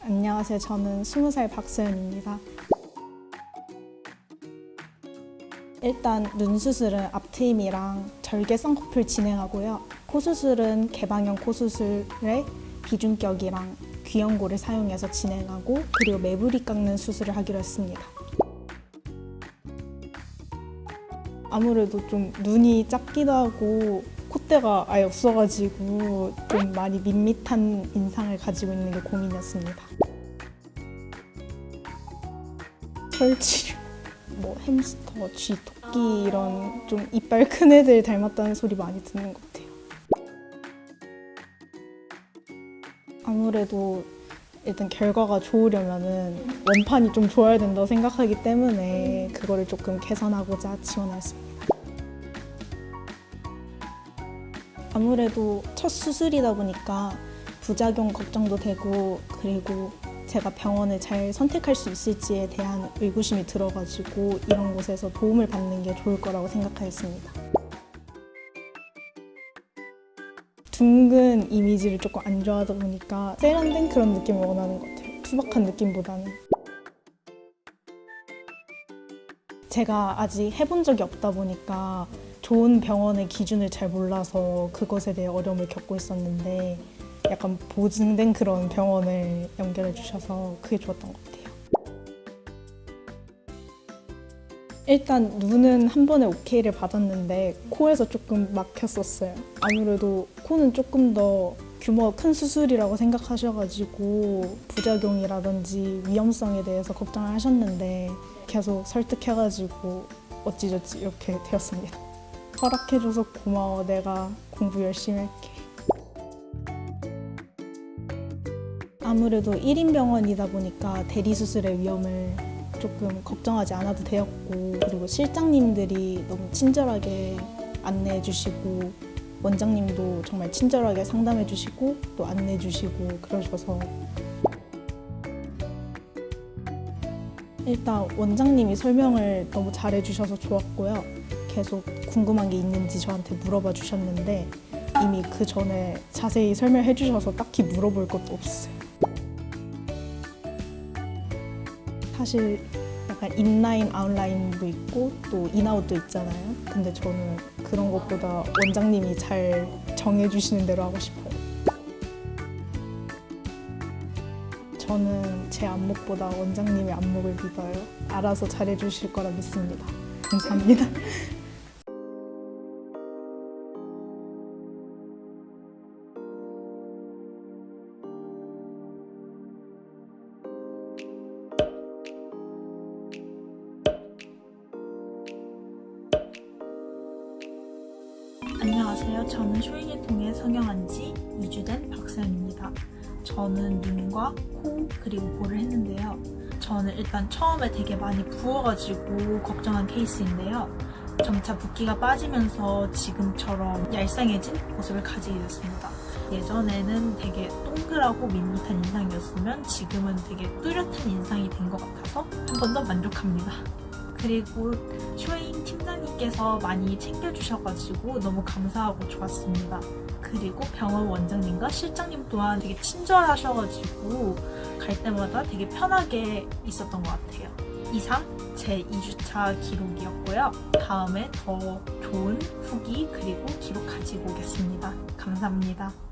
안녕하세요. 저는 20살 박소연입니다. 일단 눈 수술은 앞트임이랑 절개 쌍꺼풀 진행하고요. 코 수술은 개방형 코 수술에 비중격이랑 귀연고를 사용해서 진행하고 그리고 매부리 깎는 수술을 하기로 했습니다. 아무래도 좀 눈이 작기도 하고 콧대가 아예 없어가지고 좀 많이 밋밋한 인상을 가지고 있는 게 고민이었습니다. 설치류, 뭐 햄스터, 쥐, 토끼 이런 좀 이빨 큰 애들 닮았다는 소리 많이 듣는 것 같아요. 아무래도 일단 결과가 좋으려면은 원판이 좀 좋아야 된다고 생각하기 때문에 그거를 조금 개선하고자 지원했습니다. 아무래도 첫 수술이다 보니까 부작용 걱정도 되고 그리고 제가 병원을 잘 선택할 수 있을지에 대한 의구심이 들어가지고 이런 곳에서 도움을 받는 게 좋을 거라고 생각하였습니다. 둥근 이미지를 조금 안 좋아하다 보니까 세련된 그런 느낌을 원하는 것 같아요. 투박한 느낌보다는. 제가 아직 해본 적이 없다 보니까 좋은 병원의 기준을 잘 몰라서 그것에 대해 어려움을 겪고 있었는데 약간 보증된 그런 병원을 연결해 주셔서 그게 좋았던 것 같아요. 일단 눈은 한 번에 오케이를 받았는데 코에서 조금 막혔었어요. 아무래도 코는 조금 더 규모가 큰 수술이라고 생각하셔가지고 부작용이라든지 위험성에 대해서 걱정을 하셨는데 계속 설득해가지고 어찌저찌 이렇게 되었습니다. 허락해줘서 고마워. 내가 공부 열심히 할게. 아무래도 1인 병원이다 보니까 대리 수술의 위험을 조금 걱정하지 않아도 되었고 그리고 실장님들이 너무 친절하게 안내해 주시고 원장님도 정말 친절하게 상담해 주시고 또 안내해 주시고 그러셔서 일단 원장님이 설명을 너무 잘해 주셔서 좋았고요. 계속 궁금한 게 있는지 저한테 물어봐 주셨는데 이미 그 전에 자세히 설명해 주셔서 딱히 물어볼 것도 없어요. 사실 약간 인라인, 아웃라인도 있고 또 인아웃도 있잖아요. 근데 저는 그런 것보다 원장님이 잘 정해주시는 대로 하고 싶어요. 저는 제 안목보다 원장님의 안목을 믿어요. 알아서 잘해주실 거라 믿습니다. 감사합니다. 안녕하세요. 저는 쇼잉을 통해 성형한 지 2주 된 박서연입니다. 저는 눈과 코 그리고 볼을 했는데요. 저는 일단 처음에 되게 많이 부어가지고 걱정한 케이스인데요. 점차 붓기가 빠지면서 지금처럼 얄쌍해진 모습을 가지게 됐습니다. 예전에는 되게 동그랗고 밋밋한 인상이었으면 지금은 되게 뚜렷한 인상이 된 것 같아서 한 번 더 만족합니다. 그리고 쇼잉 팀장님께서 많이 챙겨주셔가지고 너무 감사하고 좋았습니다. 그리고 병원 원장님과 실장님 또한 되게 친절하셔가지고 갈 때마다 되게 편하게 있었던 것 같아요. 이상 제 2주차 기록이었고요. 다음에 더 좋은 후기 그리고 기록 가지고 오겠습니다. 감사합니다.